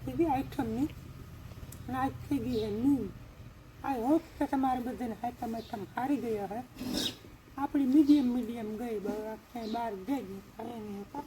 હતી આઈટમની અને આજ થઈ ગઈ છે નીમ આઈ હોપ કે તમારે બધાને આઈટમ આઈટમ હારી ગયા હે આપણી મીડિયમ મીડિયમ ગઈ ક્યાંય બહાર ગઈ કાંઈ નહીં હતા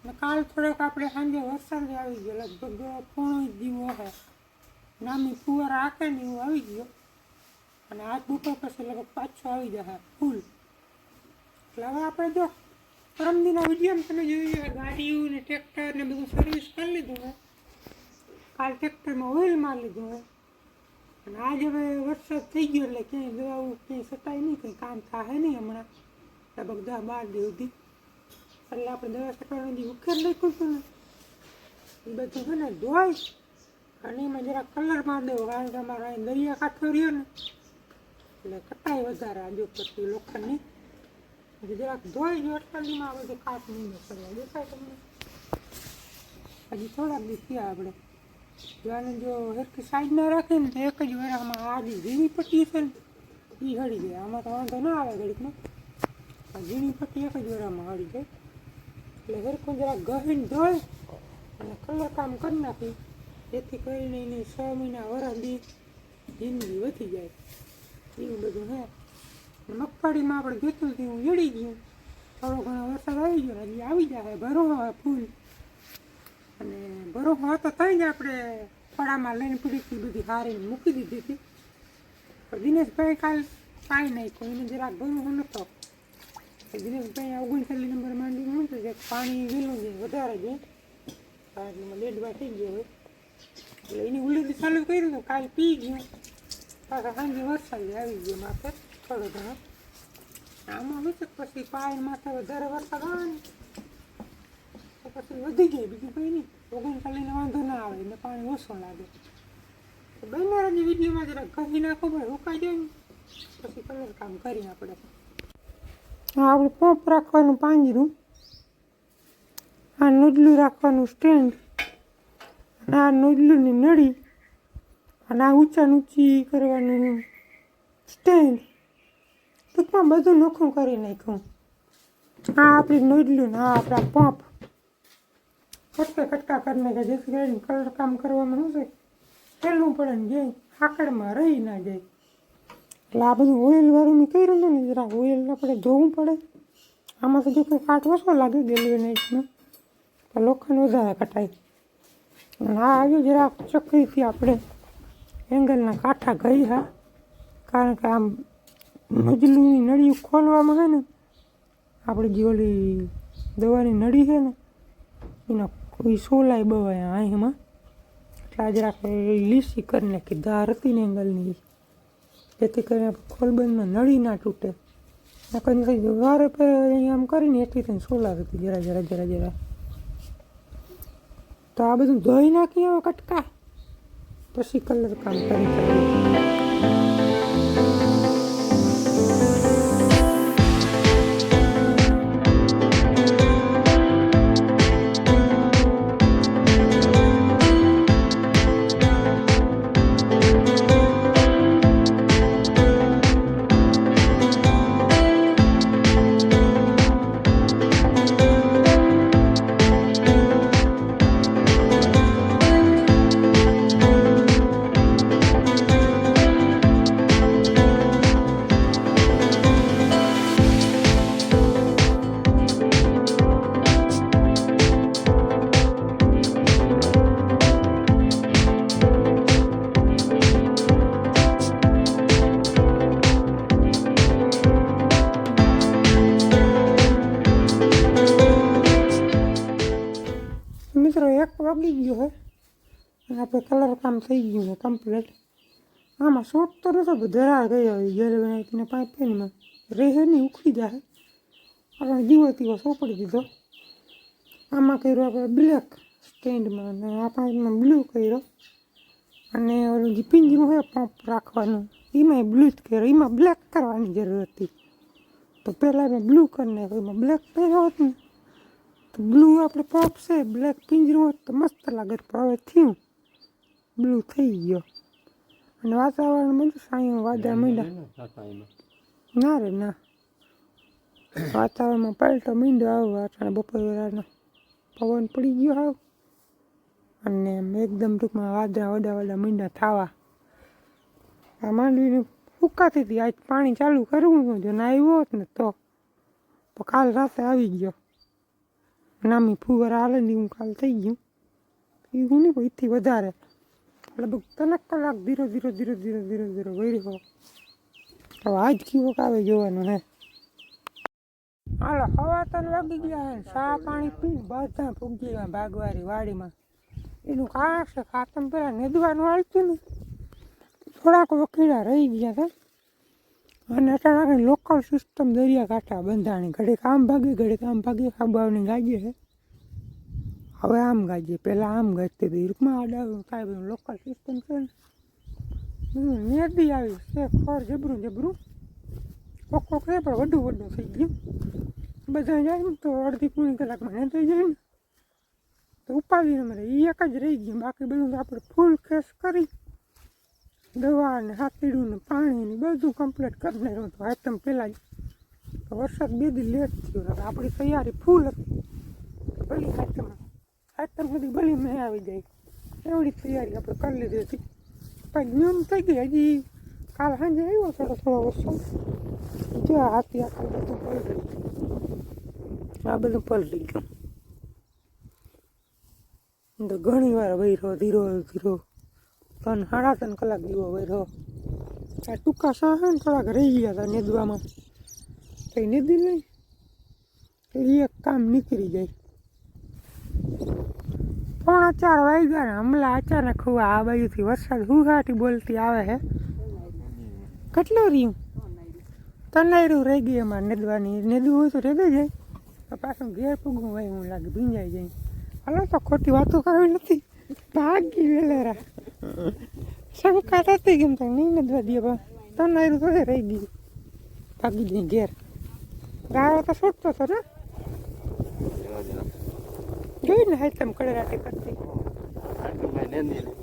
અને કાલ થોડોક આપણે સાંજે વરસાદ આવી ગયો લગભગ પોણો દીવો હે નામી ફુવારા આકે ને એવું આવી ગયો અને આજ બપોર પછી લગભગ પાછો આવી જશે ફૂલ એટલે હવે આપણે જો પરમદીના વીડિયો તમે જોયું ગાડીઓ ને ટ્રેક્ટર ને બધું સર્વિસ કરી લીધું હોય કાલ ટ્રેક્ટરમાં ઓઇલ મારી લીધું હોય અને આજ હવે વરસાદ થઈ ગયો એટલે ક્યાંય દવાઓ ક્યાંય સટાય નહીં, કંઈ કામ થાય નહીં હમણાં. લગભગ દસ બાર દી સુધી. એટલે આપણે દવા સટાવાનું જે ઉકેલ લખ્યું હતું ને. એ બધું છે ને ધોઈ અને એમાં જરા કલર માર દેવો, કારણ કે અમારા દરિયા કાંઠો રહ્યો ને. એટલે કટાઈ વધારે આજુ પછી લોખંડની. જરાક ધોઈ જો અઠવાડિયામાં આવે બધું કાચ નહીં કરવા દેખાય તમને હજી થોડાક દી થયા આપણે જો આને જો હરખી સાઈડ ના રાખે ને તો એક જ વેરામાં આ જે ઝીણી પટ્ટી છે ને એ હળી જાય આમાં તો વાંધો ના આવે ઘડીકમાં આ ઝીણી પટ્ટી એક જ વેરામાં હળી જાય એટલે હેરખું જરાક ગહીને ધોઈ અને કલર કામ કરી નાખી જેથી કરીને એને છ મહિના વરસથી જિંદગી વધી જાય એવું બધું હે મગફળીમાં આપણે જોતું હતું હું જડી ગયું થોડો ઘણો વરસાદ આવી ગયો હજી આવી જાય ભરો હોય ફૂલ. અને ભરો હતો ત્યાં જ આપણે ફળામાં લઈને પીડીથી બધી હારીને મૂકી દીધી હતી. પણ દિનેશભાઈ કાલ કાંઈ કોઈ એને જરાક ભરવું નહોતો. દિનેશભાઈ ઓગણચાલીસ નંબર માંડી મૂક્યું છે પાણી વહેલું છે, વધારે છે. પાણીમાં લેડવા થઈ ગયો હોય. એટલે એની ઉલ્લેથી ચાલુ કર્યું કાલ પી ગયું. પાછા સાંજે વરસાદ આવી ગયો માથે. આમાં છે પછી પાય માથે વધારે વરસાદ આવે ને પછી વધી જાય બીજું કંઈ નહીં ઓગણચાલીસને વાંધો ના આવે એને પાણી ઓછું લાગે તો બહેનારાની વિડીયોમાં જરા કહી નાખો ભાઈ રોકાઈ જાય ને પછી કલર કામ કરીએ આપણે હા આપણું પંપ રાખવાનું પાંજરું, આ નોડલું રાખવાનું સ્ટેન્ડ, અને આ નોડલુંની નળી, અને આ ઊંચા ઊંચી કરવાનું સ્ટેન્ડ. ટૂંકમાં બધું નોખું કરી નાખ્યું. આ આપણી નોડલું આ આપણા પંપ. કટકા કટકા કરી નાખ્યા જેથી કરીને કલર કામ કરવામાં શું છે? પહેલું પડે ને જાય આકડમાં રહી ના જાય એટલે આ બધું ઓઇલવાળું કહી રહ્યું ને, જરા ઓઇલ આપણે ધોવું પડે. આમાં તો જો કંઈ કાટ ઓછો લાગે ગેલ્વેનાઇટમાં પણ લોખંડ વધારે કટાય. અને આ આવ્યું જરા ચકરીથી આપણે એંગલના કાંઠા ગઈ હા કારણ કે આમ મજલુની નળી ખોલવામાં છે ને, આપણે જે ઓલી દવાની નળી છે ને, એના કોઈ સોલાય બવાય અહીંમાં એટલે આજે આપણે લીસી કરી નાખી, ધાર હતી ને એંગલની. જેથી કરીને ખોલબંધમાં નળી ના તૂટે. નકર વારે પે અહીંયા આમ કરીને એટલી થઈને સોલા હતી, જરા જરા જરા જરા. તો આ બધું ધોઈ નાખી હવે કટકા. પછી કલર કામ કરી કલર કામ થઈ ગયું છે કમ્પ્લીટ આમાં શોર્ટ તો નતો ધરા ગયો હોય જ્યારે બનાવીને પાઇપ પેનમાં રહે નહીં, ઉખડી જાય આપણે જીવો તીવો સોપડી દીધો. આમાં કર્યો આપણે બ્લેક સ્ટેન્ડમાં અને આ પાઇપમાં બ્લુ કર્યો. અને ઓલું જે પિંજરું હોય, પંપ રાખવાનું એમાં બ્લુ જ કર્યો. એમાં બ્લેક કરવાની જરૂર હતી. તો પહેલાં મેં બ્લુ કરી નાખ્યો. એમાં બ્લેક કર્યો હોત ને, તો બ્લુ આપણે પંપ છે બ્લેક પિંજરું હોત તો મસ્ત લાગે પણ થયું. બ્લુ થઈ ગયો અને વાતાવરણ બધું સાયું વાદળ મીંડા ના રે ના વાતાવરણમાં પલટો મીંડો આવ્યો અટાણે બપોર વેળાનો પવન પડી ગયો હાવ અને એકદમ ટૂંકમાં વાદળા વડા વડા મીંડા થવા આ માંડવીને ફૂકાતી હતી આજ પાણી ચાલુ કરવું જો ના આવ્યો હોત ને તો તો કાલ રાતે આવી ગયો નામી ફુવારા હાલે હું કાલ થઈ ગયું એ હું નહીં એથી વધારે લગભગ ત્રણ કલાક ધીરો ધીરો ધીરે ધીરે ધીરે ધીરો હો. હવે આજ કેવો આવે જોવાનું હે. હાલો, હવા તો વાગી ગયા હે ચા પાણી પીને બધા ફૂગી ગયા ભાગવારી વાડીમાં. એનું છે ખાતમ પેલા નેદવાનું હાલતું ને. થોડાક વકીલા રહી ગયા હતા. અને અચાનક લોકલ સિસ્ટમ દરિયાકાંઠા બંધાણી. ઘડીક આમ ભાગી, ઘડીક આમ ભાગી ખાબાવની ગાડીએ છે હવે આમ ગાજીએ પહેલાં આમ ગાજતી હતી. રૂપમાં આડા બધું લોકલ સિસ્ટમ છે ને. હમ, નદી આવી છે. ખોર જબરું જબરું. કોક કોક છે પણ વધુ વધુ થઈ ગયું. બધા જાય ને તો અડધી પૂરી કલાકમાં નેતાઈ જાય ને. તો ઉપાડીને મારે એ એક જ રહી ગયું. બાકી બધું આપણે ફૂલ ખેસ કરી. દવા ને હાથીડું ને પાણી ને બધું કમ્પ્લીટ કરી નાખ્યું. તો આઈટમ પહેલાં જ વરસાદ બે દી લેટ થયો. આપણી તૈયારી ફૂલ હતી. તો ભલી આઈટમ આઈટમ બધી ભલી મેં આવી જાય. એવડી તૈયારી આપણે કરી લીધી હતી. પણ નિયમ થઈ ગઈ હજી. કાલ સાંજે આવ્યો થોડો થોડો વરસાદ જો હાથી આખું બધું પલટી આ બધું પલટી ગયું. તો ઘણી વાર વૈરો, ધીરો ધીરો. ત્રણ સાડા ત્રણ કલાક જેવો વૈરો. આ ટૂંકા સા ને થોડાક રહી ગયા હતા નેદવામાં. કઈ નેદી નહીં. એક કામ નીકળી જાય. પોણા ચાર વાગ્યા ને હમણાં અચાનક હું આ બાજુથી વરસાદ હુહાટી બોલતી આવે છે કેટલું રહ્યું? તનાયરું રહી ગયું એમાં નેદવાની, નેદવું હોય તો રેદે જાય. પાછું ઘેર પૂગું હોય હું લાગે, ભીંજાઈ જાય. હાલો તો ખોટી વાતો કરવી નથી. ભાગી વેલેરા. શંકા થતી કેમ તો નહીં નેદવા દે બા તનાયરું તો રહી ગયું. ભાગી જઈ ઘેર. ગાળો તો છૂટતો હતો ને? જોઈ ને હાઈ તેમ કડરાટી કરતી.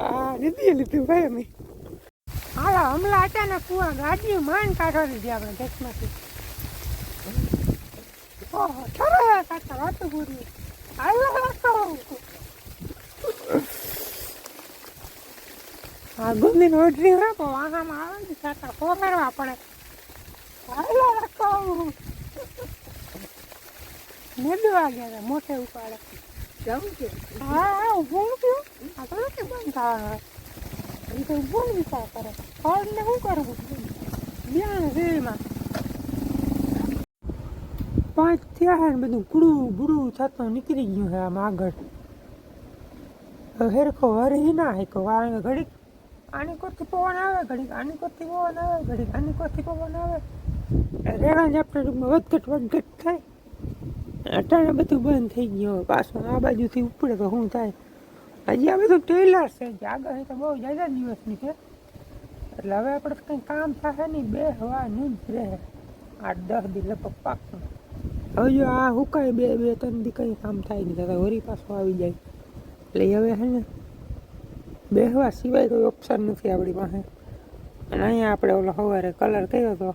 હા લીધી લીધું ભાઈ અમે. હાલો, હમણાં અચાનક કુવા ગાડી માંડ કાઢવા દીધી આપણે ગેસમાંથી ઓહો કાકા, વાતું પૂરી. હાલો રાખો આ ગુંદીને ઓઢરી રાખો આહામાં આવે ને કાકા પોકારવા પડે. હાલો રાખો મેદવા ગયા હતા મોટે ઉપાડે. જવું છે હા હા ઊભું થયું આ નથી બંધ થવાનું એ તો ઊભો વિચાર કરે ફળને શું કરવું પાંચ થયા છે ને બધું કુડું બુડું થતું નીકળી ગયું છે આમ આગળ હેરખો હરી ના હેકો વાળા ઘડીક, આની કોરથી પવન આવે, ઘડીક, આની કોરથી પવન આવે ઘડીક આની કોરથી પવન આવે રેણા જ આપણે વધઘટ વધઘટ થાય. અટાણે બધું બંધ થઈ ગયું. પાછું આ બાજુથી ઉપડે તો શું થાય? હજી આ બધું ટેલર છે. આગળ તો બહુ જાજા દિવસની છે. એટલે હવે આપણે કંઈ કામ થશે નહીં. બે હવાનું જ રહે. આઠ, દસ દી લગભગ પાકનું હવે જો આ હુકાય બે બે, ત્રણ દી કંઈ કામ થાય નહીં. તો વરી પાછું આવી જાય. એટલે હવે છે ને, બેહવા સિવાય કોઈ ઓપ્શન નથી આપણી પાસે. અને અહીંયા આપણે ઓલો સવારે કલર કર્યો હતો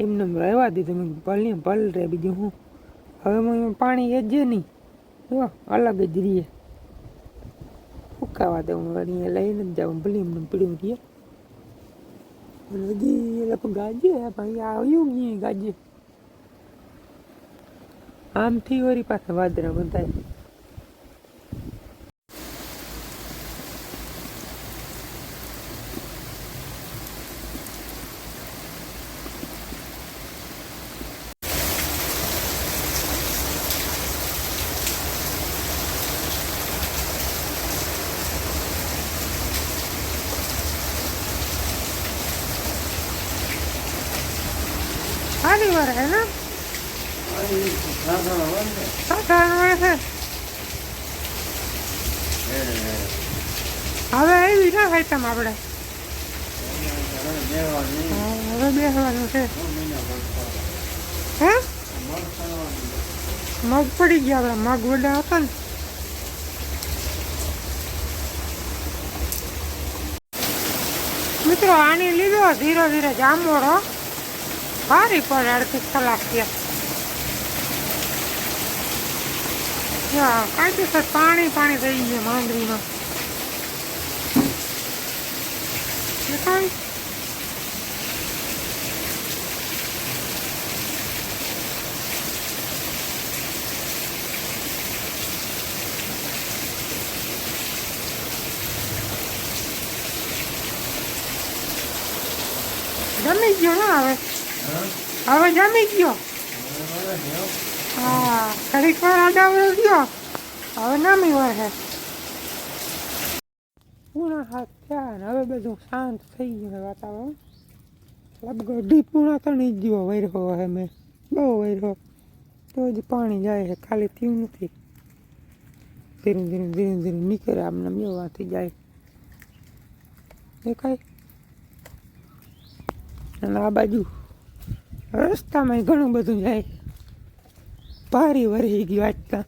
એમને રહેવા દીધું. ભલ ભલ રે બીજું હું. હવે પાણી એ જ નહીં. જો, અલગ જ રહીએ. ફૂકાવા દઉં? વળી લઈને જ જાઉં. ભલે એમને પીડ્યું રહીએ હજી લોકો ગાજે. ભાઈ આવ્યું નહીં ગાજે. આમથી વળી પાસે વાદરા બંધાય. હે ને સાધારણ છે હવે એવી ના આઈટમ આપણે. હવે બેસવાનું છે. હે? મગ પડી ગયા આપણે. મગ વડા હતા ને. મિત્રો, આની લીધો ધીરે ધીરે જાંબોળો ભારી પણ અડધી કલાક થયા યા કાંઈકસર પાણી પાણી થઈ ગયું માંડવીમાં દેખાય જમી ગયો ને હવે હવે જમી ગયો. હા, ઘડીક વાર આડાવડો ગયો. હવે નામી વળે. પૂણા હાથ થયા હવે બધું શાંત થઈ ગયું વાતાવરણ. લગભગ અઢી પૂણા ત્રણ ગયો વૈરો હે મેં. બહુ વૈરો તો જ પાણી જાય છે, ખાલી થયું નથી. ધીરે ધીરે ધીરે ધીરે નીકળે આમને મેવાથી જાય. દેખાય? અને આ બાજુ રસ્તામાં ઘણું બધું જાય. ભારી વરસી ગયું આજતા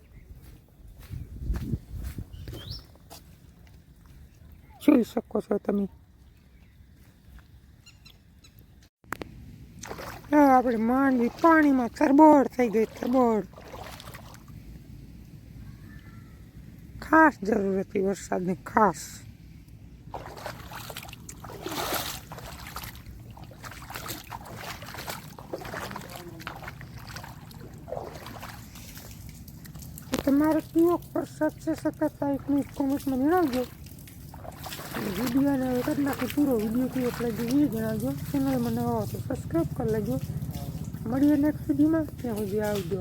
જોઈ શકો છો તમે. આપણે માંડવી પાણીમાં તરબોળ થઈ ગઈ, તરબોળ. ખાસ જરૂર હતી વરસાદની, ખાસ. તમારે કેવો પ્રસાદ છે સતત તારીખની કોમેન્ટમાં જણાવજો વિડીયોને કરી નાખો પૂરો વીડિયો કેવો એટલે જોઈએ જણાવજો ચેનલ મને આવો તો સબસ્ક્રાઈબ કરી લેજો મળીએ નેક્સ્ટ વિડીયોમાં ત્યાં સુધી આવજો